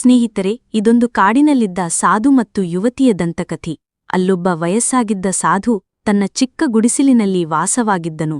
ಸ್ನೇಹಿತರೆ, ಇದೊಂದು ಕಾಡಿನಲ್ಲಿದ್ದ ಸಾಧು ಮತ್ತು ಯುವತಿಯ ದಂತಕಥಿ. ಅಲ್ಲೊಬ್ಬ ವಯಸ್ಸಾಗಿದ್ದ ಸಾಧು ತನ್ನ ಚಿಕ್ಕ ಗುಡಿಸಿಲಿನಲ್ಲಿ ವಾಸವಾಗಿದ್ದನು.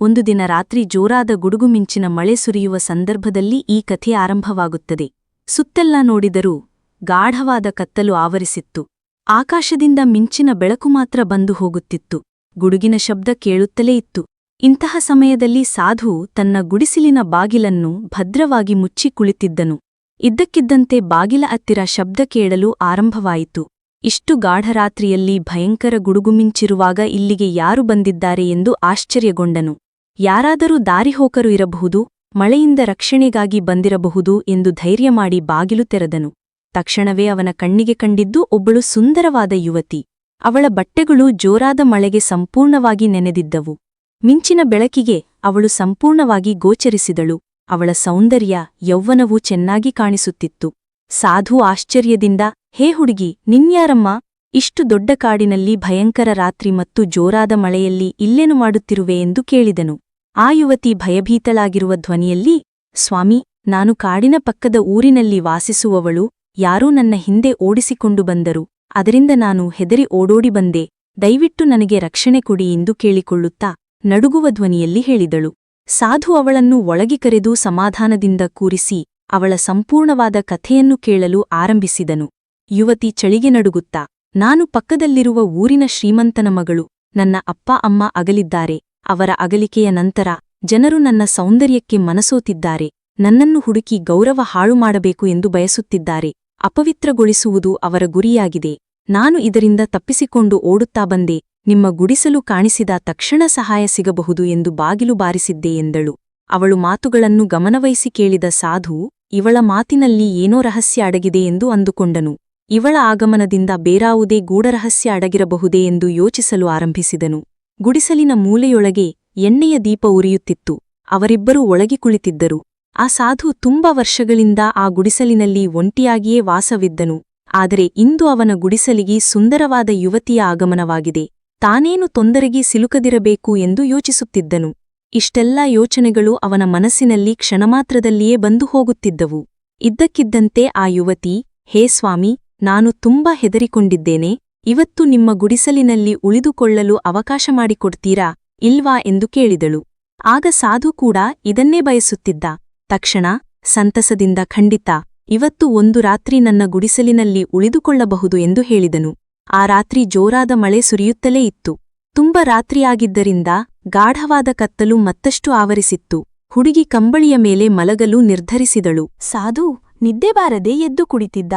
ಒಂದು ದಿನ ರಾತ್ರಿ ಜೋರಾದ ಗುಡುಗುಮಿಂಚಿನ ಮಳೆ ಸುರಿಯುವ ಸಂದರ್ಭದಲ್ಲಿ ಈ ಕಥೆ ಆರಂಭವಾಗುತ್ತದೆ. ಸುತ್ತೆಲ್ಲ ನೋಡಿದರೂ ಗಾಢವಾದ ಕತ್ತಲು ಆವರಿಸಿತ್ತು. ಆಕಾಶದಿಂದ ಮಿಂಚಿನ ಬೆಳಕು ಮಾತ್ರ ಬಂದು ಹೋಗುತ್ತಿತ್ತು. ಗುಡುಗಿನ ಶಬ್ದ ಕೇಳುತ್ತಲೇ ಇತ್ತು. ಇಂತಹ ಸಮಯದಲ್ಲಿ ಸಾಧು ತನ್ನ ಗುಡಿಸಿಲಿನ ಬಾಗಿಲನ್ನು ಭದ್ರವಾಗಿ ಮುಚ್ಚಿ ಕುಳಿತಿದ್ದನು. ಇದ್ದಕ್ಕಿದ್ದಂತೆ ಬಾಗಿಲ ಹತ್ತಿರ ಶಬ್ದ ಕೇಳಲು ಆರಂಭವಾಯಿತು. ಇಷ್ಟು ಗಾಢರಾತ್ರಿಯಲ್ಲಿ ಭಯಂಕರ ಗುಡುಗುಮಿಂಚಿರುವಾಗ ಇಲ್ಲಿಗೆ ಯಾರು ಬಂದಿದ್ದಾರೆ ಎಂದು ಆಶ್ಚರ್ಯಗೊಂಡನು. ಯಾರಾದರೂ ದಾರಿಹೋಕರು ಇರಬಹುದು, ಮಳೆಯಿಂದ ರಕ್ಷಣೆಗಾಗಿ ಬಂದಿರಬಹುದು ಎಂದು ಧೈರ್ಯ ಮಾಡಿ ಬಾಗಿಲು ತೆರೆದನು. ತಕ್ಷಣವೇ ಅವನ ಕಣ್ಣಿಗೆ ಕಂಡಿದ್ದು ಒಬ್ಬಳು ಸುಂದರವಾದ ಯುವತಿ. ಅವಳ ಬಟ್ಟೆಗಳು ಜೋರಾದ ಮಳೆಗೆ ಸಂಪೂರ್ಣವಾಗಿ ನೆನೆದಿದ್ದವು. ಮಿಂಚಿನ ಬೆಳಕಿಗೆ ಅವಳು ಸಂಪೂರ್ಣವಾಗಿ ಗೋಚರಿಸಿದಳು. ಅವಳ ಸೌಂದರ್ಯ ಯೌವನವು ಚೆನ್ನಾಗಿ ಕಾಣಿಸುತ್ತಿತ್ತು. ಸಾಧು ಆಶ್ಚರ್ಯದಿಂದ, ಹೇ ಹುಡುಗಿ, ನಿನ್ಯಾರಮ್ಮ? ಇಷ್ಟು ದೊಡ್ಡ ಕಾಡಿನಲ್ಲಿ ಭಯಂಕರ ರಾತ್ರಿ ಮತ್ತು ಜೋರಾದ ಮಳೆಯಲ್ಲಿ ಇಲ್ಲೇನು ಮಾಡುತ್ತಿರುವೆ ಎಂದು ಕೇಳಿದನು. ಆ ಯುವತಿ ಭಯಭೀತಳಾಗಿರುವ ಧ್ವನಿಯಲ್ಲಿ, ಸ್ವಾಮಿ, ನಾನು ಕಾಡಿನ ಪಕ್ಕದ ಊರಿನಲ್ಲಿ ವಾಸಿಸುವವಳು, ಯಾರೂ ನನ್ನ ಹಿಂದೆ ಓಡಿಸಿಕೊಂಡು ಬಂದರು. ಅದರಿಂದ ನಾನು ಹೆದರಿ ಓಡೋಡಿ ಬಂದೆ. ದಯವಿಟ್ಟು ನನಗೆ ರಕ್ಷಣೆ ಕೊಡಿ ಎಂದು ಕೇಳಿಕೊಳ್ಳುತ್ತಾ ನಡುಗುವ ಧ್ವನಿಯಲ್ಲಿ ಹೇಳಿದಳು. ಸಾಧು ಅವಳನ್ನು ಒಳಗಿ ಕರೆದು ಸಮಾಧಾನದಿಂದ ಕೂರಿಸಿ ಅವಳ ಸಂಪೂರ್ಣವಾದ ಕಥೆಯನ್ನು ಕೇಳಲು ಆರಂಭಿಸಿದನು. ಯುವತಿ ಚಳಿಗೆ ನಡುಗುತ್ತಾ, ನಾನು ಪಕ್ಕದಲ್ಲಿರುವ ಊರಿನ ಶ್ರೀಮಂತನ ಮಗಳು, ನನ್ನ ಅಪ್ಪ ಅಮ್ಮ ಅಗಲಿದ್ದಾರೆ. ಅವರ ಅಗಲಿಕೆಯ ನಂತರ ಜನರು ನನ್ನ ಸೌಂದರ್ಯಕ್ಕೆ ಮನಸೋತಿದ್ದಾರೆ. ನನ್ನನ್ನು ಹುಡುಕಿ ಗೌರವ ಹಾಳು ಮಾಡಬೇಕು ಎಂದು ಬಯಸುತ್ತಿದ್ದಾರೆ. ಅಪವಿತ್ರಗೊಳಿಸುವುದು ಅವರ ಗುರಿಯಾಗಿದೆ. ನಾನು ಇದರಿಂದ ತಪ್ಪಿಸಿಕೊಂಡು ಓಡುತ್ತಾ ಬಂದೆ. ನಿಮ್ಮ ಗುಡಿಸಲು ಕಾಣಿಸಿದ ತಕ್ಷಣ ಸಹಾಯ ಸಿಗಬಹುದು ಎಂದು ಬಾಗಿಲು ಬಾರಿಸಿದ್ದೆ ಎಂದಳು. ಅವಳು ಮಾತುಗಳನ್ನು ಗಮನವಹಿಸಿ ಕೇಳಿದ ಸಾಧು, ಇವಳ ಮಾತಿನಲ್ಲಿ ಏನೋ ರಹಸ್ಯ ಅಡಗಿದೆ ಎಂದು ಅಂದುಕೊಂಡನು. ಇವಳ ಆಗಮನದಿಂದ ಬೇರಾವುದೇ ಗೂಢರಹಸ್ಯ ಅಡಗಿರಬಹುದೇ ಎಂದು ಯೋಚಿಸಲು ಆರಂಭಿಸಿದನು. ಗುಡಿಸಲಿನ ಮೂಲೆಯೊಳಗೆ ಎಣ್ಣೆಯ ದೀಪ ಉರಿಯುತ್ತಿತ್ತು. ಅವರಿಬ್ಬರೂ ಒಳಗಿ ಕುಳಿತಿದ್ದರು. ಆ ಸಾಧು ತುಂಬ ವರ್ಷಗಳಿಂದ ಆ ಗುಡಿಸಲಿನಲ್ಲಿ ಒಂಟಿಯಾಗಿಯೇ ವಾಸವಿದ್ದನು. ಆದರೆ ಇಂದು ಅವನ ಗುಡಿಸಲಿಗೆ ಸುಂದರವಾದ ಯುವತಿಯ ಆಗಮನವಾಗಿದೆ. ತಾನೇನು ತೊಂದರೆಗೆ ಸಿಲುಕದಿರಬೇಕು ಎಂದು ಯೋಚಿಸುತ್ತಿದ್ದನು. ಇಷ್ಟೆಲ್ಲ ಯೋಚನೆಗಳು ಅವನ ಮನಸ್ಸಿನಲ್ಲಿ ಕ್ಷಣಮಾತ್ರದಲ್ಲಿಯೇ ಬಂದು ಹೋಗುತ್ತಿದ್ದವು. ಇದ್ದಕ್ಕಿದ್ದಂತೆ ಆ ಯುವತಿ, ಹೇ ಸ್ವಾಮಿ, ನಾನು ತುಂಬಾ ಹೆದರಿಕೊಂಡಿದ್ದೇನೆ. ಇವತ್ತು ನಿಮ್ಮ ಗುಡಿಸಲಿನಲ್ಲಿ ಉಳಿದುಕೊಳ್ಳಲು ಅವಕಾಶ ಮಾಡಿಕೊಡ್ತೀರಾ, ಇಲ್ವಾ? ಎಂದು ಕೇಳಿದಳು. ಆಗ ಸಾಧು ಕೂಡ ಇದನ್ನೇ ಬಯಸುತ್ತಿದ್ದ. ತಕ್ಷಣ, ಸಂತಸದಿಂದ ಖಂಡಿತ, ಇವತ್ತು ಒಂದು ರಾತ್ರಿ ನನ್ನ ಗುಡಿಸಲಿನಲ್ಲಿ ಉಳಿದುಕೊಳ್ಳಬಹುದು ಎಂದು ಹೇಳಿದನು. ಆ ರಾತ್ರಿ ಜೋರಾದ ಮಳೆ ಸುರಿಯುತ್ತಲೇ ಇತ್ತು. ತುಂಬ ರಾತ್ರಿಯಾಗಿದ್ದರಿಂದ ಗಾಢವಾದ ಕತ್ತಲು ಮತ್ತಷ್ಟು ಆವರಿಸಿತ್ತು. ಹುಡುಗಿ ಕಂಬಳಿಯ ಮೇಲೆ ಮಲಗಲು ನಿರ್ಧರಿಸಿದಳು. ಸಾಧು, ನಿದ್ದೆ ಬಾರದೆ ಎದ್ದು ಕುಳಿತಿದ್ದ.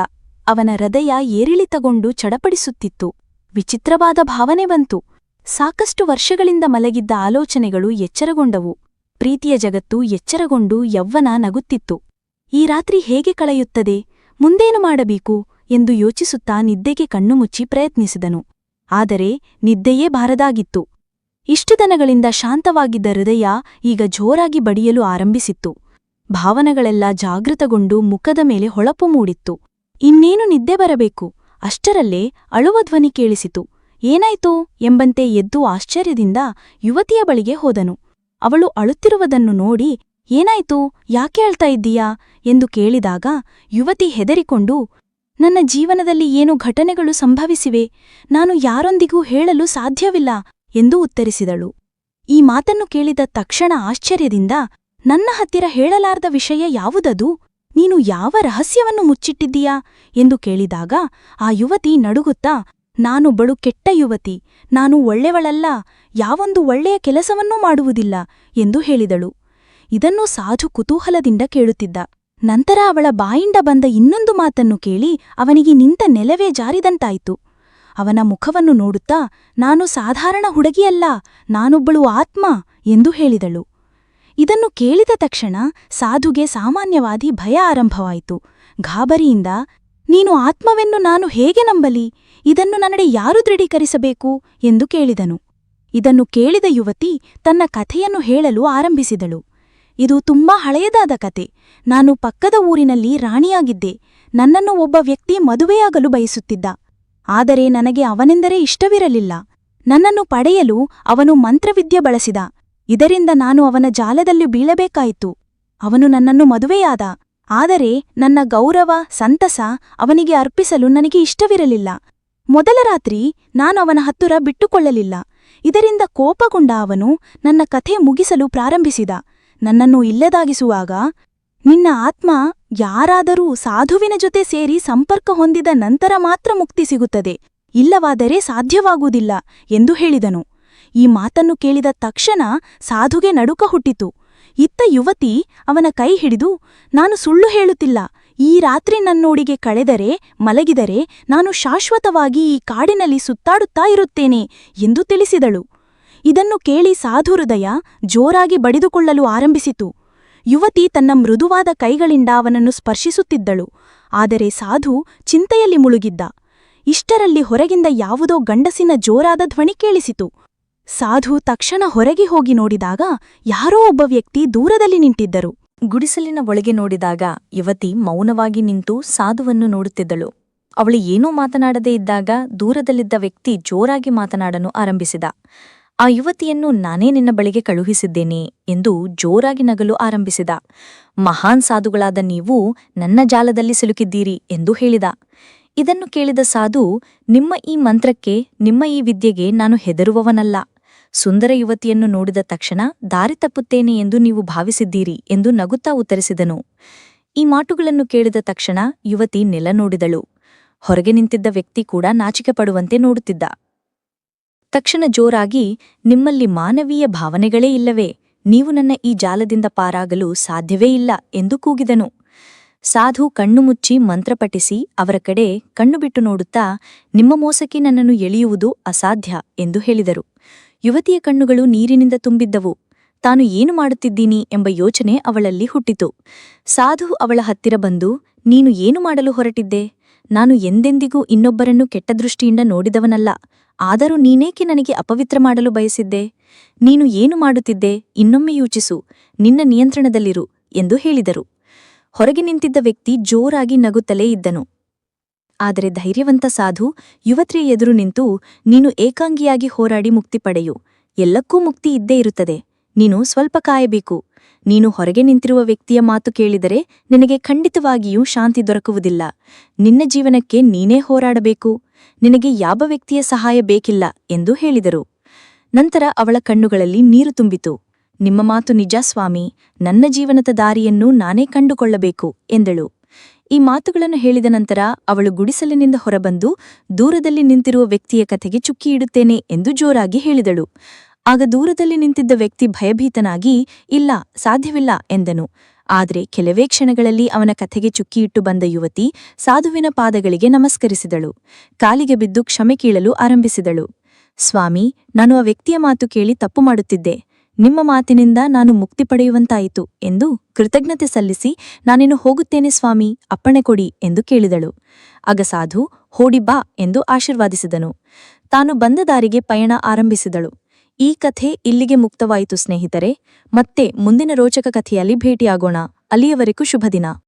ಅವನ ಹೃದಯ ಏರಿಳಿತಗೊಂಡು ಚಡಪಡಿಸುತ್ತಿತ್ತು. ವಿಚಿತ್ರವಾದ ಭಾವನೆ ಬಂತು. ಸಾಕಷ್ಟು ವರ್ಷಗಳಿಂದ ಮಲಗಿದ್ದ ಆಲೋಚನೆಗಳು ಎಚ್ಚರಗೊಂಡವು. ಪ್ರೀತಿಯ ಜಗತ್ತು ಎಚ್ಚರಗೊಂಡು ಯವ್ವನ ನಗುತ್ತಿತ್ತು. ಈ ರಾತ್ರಿ ಹೇಗೆ ಕಳೆಯುತ್ತದೆ? ಮುಂದೇನು ಮಾಡಬೇಕು? ಎಂದು ಯೋಚಿಸುತ್ತಾ ನಿದ್ದೆಗೆ ಕಣ್ಣು ಮುಚ್ಚಿ ಪ್ರಯತ್ನಿಸಿದನು. ಆದರೆ ನಿದ್ದೆಯೇ ಬಾರದಾಗಿತ್ತು. ಇಷ್ಟು ದನಗಳಿಂದ ಶಾಂತವಾಗಿದ್ದ ಹೃದಯ ಈಗ ಜೋರಾಗಿ ಬಡಿಯಲು ಆರಂಭಿಸಿತ್ತು. ಭಾವನೆಗಳೆಲ್ಲ ಜಾಗೃತಗೊಂಡು ಮುಖದ ಮೇಲೆ ಹೊಳಪು ಮೂಡಿತ್ತು. ಇನ್ನೇನು ನಿದ್ದೆ ಬರಬೇಕು? ಅಷ್ಟರಲ್ಲೇ ಅಳುವ ಧ್ವನಿ ಕೇಳಿಸಿತು. ಏನಾಯ್ತು? ಎಂಬಂತೆ ಎದ್ದು ಆಶ್ಚರ್ಯದಿಂದ ಯುವತಿಯ ಬಳಿಗೆ ಹೋದನು. ಅವಳು ಅಳುತ್ತಿರುವುದನ್ನು ನೋಡಿ, ಏನಾಯ್ತು? ಯಾಕೆ ಅಳ್ತಾ ಇದ್ದೀಯಾ? ಎಂದು ಕೇಳಿದಾಗ ಯುವತಿ ಹೆದರಿಕೊಂಡು ನನ್ನ ಜೀವನದಲ್ಲಿ ಏನು ಘಟನೆಗಳು ಸಂಭವಿಸಿವೆ ನಾನು ಯಾರೊಂದಿಗೂ ಹೇಳಲು ಸಾಧ್ಯವಿಲ್ಲ ಎಂದು ಉತ್ತರಿಸಿದಳು. ಈ ಮಾತನ್ನು ಕೇಳಿದ ತಕ್ಷಣ ಆಶ್ಚರ್ಯದಿಂದ, ನನ್ನ ಹತ್ತಿರ ಹೇಳಲಾರ್ದ ವಿಷಯ ಯಾವುದದು? ನೀನು ಯಾವ ರಹಸ್ಯವನ್ನು ಮುಚ್ಚಿಟ್ಟಿದ್ದೀಯಾ? ಎಂದು ಕೇಳಿದಾಗ, ಆ ಯುವತಿ ನಡುಗುತ್ತಾ, ನಾನು ಬಳು ಕೆಟ್ಟ ಯುವತಿ, ನಾನು ಒಳ್ಳೆವಳಲ್ಲ ಯಾವೊಂದು ಒಳ್ಳೆಯ ಕೆಲಸವನ್ನೂ ಮಾಡುವುದಿಲ್ಲ ಎಂದು ಹೇಳಿದಳು. ಇದನ್ನು ಸಾಧು ಕುತೂಹಲದಿಂದ ಕೇಳುತ್ತಿದ್ದ. ನಂತರ ಅವಳ ಬಾಯಿಂದ ಬಂದ ಇನ್ನೊಂದು ಮಾತನ್ನು ಕೇಳಿ ಅವನಿಗೆ ನಿಂತ ನೆಲವೇ ಜಾರಿದಂತಾಯಿತು. ಅವನ ಮುಖವನ್ನು ನೋಡುತ್ತಾ, ನಾನು ಸಾಧಾರಣ ಹುಡುಗಿಯಲ್ಲ, ನಾನೊಬ್ಬಳು ಆತ್ಮ ಎಂದು ಹೇಳಿದಳು. ಇದನ್ನು ಕೇಳಿದ ತಕ್ಷಣ ಸಾಧುಗೆ ಸಾಮಾನ್ಯವಾದಿ ಭಯ ಆರಂಭವಾಯಿತು. ಗಾಬರಿಯಿಂದ, ನೀನು ಆತ್ಮವೆನ್ನು ನಾನು ಹೇಗೆ ನಂಬಲಿ? ಇದನ್ನು ನನಡೆ ಯಾರು ದೃಢೀಕರಿಸಬೇಕು? ಎಂದು ಕೇಳಿದನು. ಇದನ್ನು ಕೇಳಿದ ಯುವತಿ ತನ್ನ ಕಥೆಯನ್ನು ಹೇಳಲು ಆರಂಭಿಸಿದಳು. ಇದು ತುಂಬಾ ಹಳೆಯದಾದ ಕತೆ. ನಾನು ಪಕ್ಕದ ಊರಿನಲ್ಲಿ ರಾಣಿಯಾಗಿದ್ದೆ. ನನ್ನನ್ನು ಒಬ್ಬ ವ್ಯಕ್ತಿ ಮದುವೆಯಾಗಲು ಬಯಸುತ್ತಿದ್ದ. ಆದರೆ ನನಗೆ ಅವನೆಂದರೆ ಇಷ್ಟವಿರಲಿಲ್ಲ. ನನ್ನನ್ನು ಪಡೆಯಲು ಅವನು ಮಂತ್ರವಿದ್ಯೆ ಬಳಸಿದ. ಇದರಿಂದ ನಾನು ಅವನ ಜಾಲದಲ್ಲಿ ಬೀಳಬೇಕಾಯಿತು. ಅವನು ನನ್ನನ್ನು ಮದುವೆಯಾದ. ಆದರೆ ನನ್ನ ಗೌರವ, ಸಂತಸ ಅವನಿಗೆ ಅರ್ಪಿಸಲು ನನಗೆ ಇಷ್ಟವಿರಲಿಲ್ಲ. ಮೊದಲ ರಾತ್ರಿ ನಾನು ಅವನ ಹತ್ತಿರ ಬಿಟ್ಟುಕೊಳ್ಳಲಿಲ್ಲ. ಇದರಿಂದ ಕೋಪಗೊಂಡ ಅವನು ನನ್ನ ಕಥೆ ಮುಗಿಸಲು ಪ್ರಾರಂಭಿಸಿದ. ನನ್ನನ್ನು ಇಲ್ಲದಾಗಿಸುವಾಗ ನಿನ್ನ ಆತ್ಮ ಯಾರಾದರೂ ಸಾಧುವಿನ ಜೊತೆ ಸೇರಿ ಸಂಪರ್ಕ ಹೊಂದಿದ ನಂತರ ಮಾತ್ರ ಮುಕ್ತಿ ಸಿಗುತ್ತದೆ. ಇಲ್ಲವಾದರೆ ಸಾಧ್ಯವಾಗುವುದಿಲ್ಲ ಎಂದು ಹೇಳಿದನು. ಈ ಮಾತನ್ನು ಕೇಳಿದ ತಕ್ಷಣ ಸಾಧುಗೆ ನಡುಕ ಹುಟ್ಟಿತು. ಇತ್ತ ಯುವತಿ ಅವನ ಕೈ ಹಿಡಿದು, ನಾನು ಸುಳ್ಳು ಹೇಳುತ್ತಿಲ್ಲ. ಈ ರಾತ್ರಿ ನನ್ನೋಡಿಗೆ ಕಳೆದರೆ, ಮಲಗಿದರೆ, ನಾನು ಶಾಶ್ವತವಾಗಿ ಈ ಕಾಡಿನಲ್ಲಿ ಸುತ್ತಾಡುತ್ತಾ ಇರುತ್ತೇನೆ ಎಂದು ತಿಳಿಸಿದಳು. ಇದನ್ನು ಕೇಳಿ ಸಾಧು ಹೃದಯ ಜೋರಾಗಿ ಬಡಿದುಕೊಳ್ಳಲು ಆರಂಭಿಸಿತು. ಯುವತಿ ತನ್ನ ಮೃದುವಾದ ಕೈಗಳಿಂದ ಅವನನ್ನು ಸ್ಪರ್ಶಿಸುತ್ತಿದ್ದಳು. ಆದರೆ ಸಾಧು ಚಿಂತೆಯಲ್ಲಿ ಮುಳುಗಿದ್ದ. ಇಷ್ಟರಲ್ಲಿ ಹೊರಗಿಂದ ಯಾವುದೋ ಗಂಡಸಿನ ಜೋರಾದ ಧ್ವನಿ ಕೇಳಿಸಿತು. ಸಾಧು ತಕ್ಷಣ ಹೊರಗೆ ಹೋಗಿ ನೋಡಿದಾಗ ಯಾರೋ ಒಬ್ಬ ವ್ಯಕ್ತಿ ದೂರದಲ್ಲಿ ನಿಂತಿದ್ದರು. ಗುಡಿಸಲಿನ ಒಳಗೆ ನೋಡಿದಾಗ ಯುವತಿ ಮೌನವಾಗಿ ನಿಂತು ಸಾಧುವನ್ನು ನೋಡುತ್ತಿದ್ದಳು. ಅವಳು ಏನೂ ಮಾತನಾಡದೇ ಇದ್ದಾಗ ದೂರದಲ್ಲಿದ್ದ ವ್ಯಕ್ತಿ ಜೋರಾಗಿ ಮಾತನಾಡಲು ಆರಂಭಿಸಿದ. ಆ ಯುವತಿಯನ್ನು ನಾನೇ ನಿನ್ನ ಬಳಿಗೆ ಕಳುಹಿಸಿದ್ದೇನೆ ಎಂದು ಜೋರಾಗಿ ನಗಲು ಆರಂಭಿಸಿದ. ಮಹಾನ್ ಸಾಧುಗಳಾದ ನೀವು ನನ್ನ ಜಾಲದಲ್ಲಿ ಸಿಲುಕಿದ್ದೀರಿ ಎಂದು ಹೇಳಿದ. ಇದನ್ನು ಕೇಳಿದ ಸಾಧು, ನಿಮ್ಮ ಈ ಮಂತ್ರಕ್ಕೆ, ನಿಮ್ಮ ಈ ವಿದ್ಯೆಗೆ ನಾನು ಹೆದರುವವನಲ್ಲ. ಸುಂದರ ಯುವತಿಯನ್ನು ನೋಡಿದ ತಕ್ಷಣ ದಾರಿ ತಪ್ಪುತ್ತೇನೆ ಎಂದು ನೀವು ಭಾವಿಸಿದ್ದೀರಿ ಎಂದು ನಗುತ್ತಾ ಉತ್ತರಿಸಿದನು. ಈ ಮಾಟುಗಳನ್ನು ಕೇಳಿದ ತಕ್ಷಣ ಯುವತಿ ನೆಲ ನೋಡಿದಳು ಹೊರಗೆ ನಿಂತಿದ್ದ ವ್ಯಕ್ತಿ ಕೂಡ ನಾಚಿಕೆ ಪಡುವಂತೆ ನೋಡುತ್ತಿದ್ದ. ತಕ್ಷಣ ಜೋರಾಗಿ, ನಿಮ್ಮಲ್ಲಿ ಮಾನವೀಯ ಭಾವನೆಗಳೇ ಇಲ್ಲವೇ? ನೀವು ನನ್ನ ಈ ಜಾಲದಿಂದ ಪಾರಾಗಲು ಸಾಧ್ಯವೇ ಇಲ್ಲ ಎಂದು ಕೂಗಿದನು. ಸಾಧು ಕಣ್ಣು ಮುಚ್ಚಿ ಮಂತ್ರ ಪಠಿಸಿ, ಅವರ ಕಡೆ ಕಣ್ಣು ಬಿಟ್ಟು ನೋಡುತ್ತಾ, ನಿಮ್ಮ ಮೋಸಕ್ಕೆ ನನ್ನನ್ನು ಎಳೆಯುವುದು ಅಸಾಧ್ಯ ಎಂದು ಹೇಳಿದರು. ಯುವತಿಯ ಕಣ್ಣುಗಳು ನೀರಿನಿಂದ ತುಂಬಿದ್ದವು. ತಾನು ಏನು ಮಾಡುತ್ತಿದ್ದೀನಿ ಎಂಬ ಯೋಚನೆ ಅವಳಲ್ಲಿ ಹುಟ್ಟಿತು. ಸಾಧು ಅವಳ ಹತ್ತಿರ ಬಂದು, ನೀನು ಏನು ಮಾಡಲು ಹೊರಟಿದ್ದೆ? ನಾನು ಎಂದೆಂದಿಗೂ ಇನ್ನೊಬ್ಬರನ್ನು ಕೆಟ್ಟ ದೃಷ್ಟಿಯಿಂದ ನೋಡಿದವನಲ್ಲ. ಆದರೂ ನೀನೇಕೆ ನನಗೆ ಅಪವಿತ್ರ ಮಾಡಲು ಬಯಸಿದ್ದೆ? ನೀನು ಏನು ಮಾಡುತ್ತಿದ್ದೆ? ಇನ್ನೊಮ್ಮೆ ಯೋಚಿಸು. ನಿನ್ನ ನಿಯಂತ್ರಣದಲ್ಲಿರು ಎಂದು ಹೇಳಿದರು. ಹೊರಗೆ ನಿಂತಿದ್ದ ವ್ಯಕ್ತಿ ಜೋರಾಗಿ ನಗುತ್ತಲೇ ಇದ್ದನು. ಆದರೆ ಧೈರ್ಯವಂತ ಸಾಧು, ಯುವತಿಯ ಎದುರು ನಿಂತು, ನೀನು ಏಕಾಂಗಿಯಾಗಿ ಹೋರಾಡಿ ಮುಕ್ತಿ ಪಡೆಯು. ಎಲ್ಲಕ್ಕೂ ಮುಕ್ತಿ ಇದ್ದೇ ಇರುತ್ತದೆ. ನೀನು ಸ್ವಲ್ಪ ಕಾಯಬೇಕು. ನೀನು ಹೊರಗೆ ನಿಂತಿರುವ ವ್ಯಕ್ತಿಯ ಮಾತು ಕೇಳಿದರೆ ನಿನಗೆ ಖಂಡಿತವಾಗಿಯೂ ಶಾಂತಿ ದೊರಕುವುದಿಲ್ಲ. ನಿನ್ನ ಜೀವನಕ್ಕೆ ನೀನೇ ಹೋರಾಡಬೇಕು. ನಿನಗೆ ಯಾವ ವ್ಯಕ್ತಿಯ ಸಹಾಯ ಬೇಕಿಲ್ಲ ಎಂದು ಹೇಳಿದರು. ನಂತರ ಅವಳ ಕಣ್ಣುಗಳಲ್ಲಿ ನೀರು ತುಂಬಿತು. ನಿಮ್ಮ ಮಾತು ನಿಜ ಸ್ವಾಮಿ, ನನ್ನ ಜೀವನದ ದಾರಿಯನ್ನು ನಾನೇ ಕಂಡುಕೊಳ್ಳಬೇಕು ಎಂದಳು. ಈ ಮಾತುಗಳನ್ನು ಹೇಳಿದ ನಂತರ ಅವಳು ಗುಡಿಸಲಿನಿಂದ ಹೊರಬಂದು ದೂರದಲ್ಲಿ ನಿಂತಿರುವ ವ್ಯಕ್ತಿಯ ಕಥೆಗೆ ಚುಕ್ಕಿ ಇಡುತ್ತೇನೆ ಎಂದು ಜೋರಾಗಿ ಹೇಳಿದಳು. ಆಗ ದೂರದಲ್ಲಿ ನಿಂತಿದ್ದ ವ್ಯಕ್ತಿ ಭಯಭೀತನಾಗಿ, ಇಲ್ಲ, ಸಾಧ್ಯವಿಲ್ಲ, ಎಂದನು. ಆದರೆ ಕೆಲವೇ ಕ್ಷಣಗಳಲ್ಲಿ ಅವನ ಕಥೆಗೆ ಚುಕ್ಕಿಯಿಟ್ಟು ಬಂದ ಯುವತಿ ಸಾಧುವಿನ ಪಾದಗಳಿಗೆ ನಮಸ್ಕರಿಸಿದಳು. ಕಾಲಿಗೆ ಬಿದ್ದು ಕ್ಷಮೆ ಕೀಳಲು ಆರಂಭಿಸಿದಳು. ಸ್ವಾಮಿ, ನಾನು ಆ ವ್ಯಕ್ತಿಯ ಮಾತು ಕೇಳಿ ತಪ್ಪು ಮಾಡುತ್ತಿದ್ದೆ. ನಿಮ್ಮ ಮಾತಿನಿಂದ ನಾನು ಮುಕ್ತಿ ಪಡೆಯುವಂತಾಯಿತು ಎಂದು ಕೃತಜ್ಞತೆ ಸಲ್ಲಿಸಿ, ನಾನಿನ್ನು ಹೋಗುತ್ತೇನೆ ಸ್ವಾಮಿ, ಅಪ್ಪಣೆ ಕೊಡಿ, ಎಂದು ಕೇಳಿದಳು. ಆಗ ಸಾಧು, ಹೋಡಿ ಬಾ, ಎಂದು ಆಶೀರ್ವಾದಿಸಿದನು. ತಾನು ಬಂದ ದಾರಿಗೆ ಪಯಣ ಆರಂಭಿಸಿದಳು. ಈ ಕಥೆ ಇಲ್ಲಿಗೆ ಮುಕ್ತವಾಯಿತು ಸ್ನೇಹಿತರೆ. ಮತ್ತೆ ಮುಂದಿನ ರೋಚಕ ಕಥೆಯಲ್ಲಿ ಭೇಟಿಯಾಗೋಣ. ಅಲ್ಲಿಯವರೆಗೂ ಶುಭ ದಿನ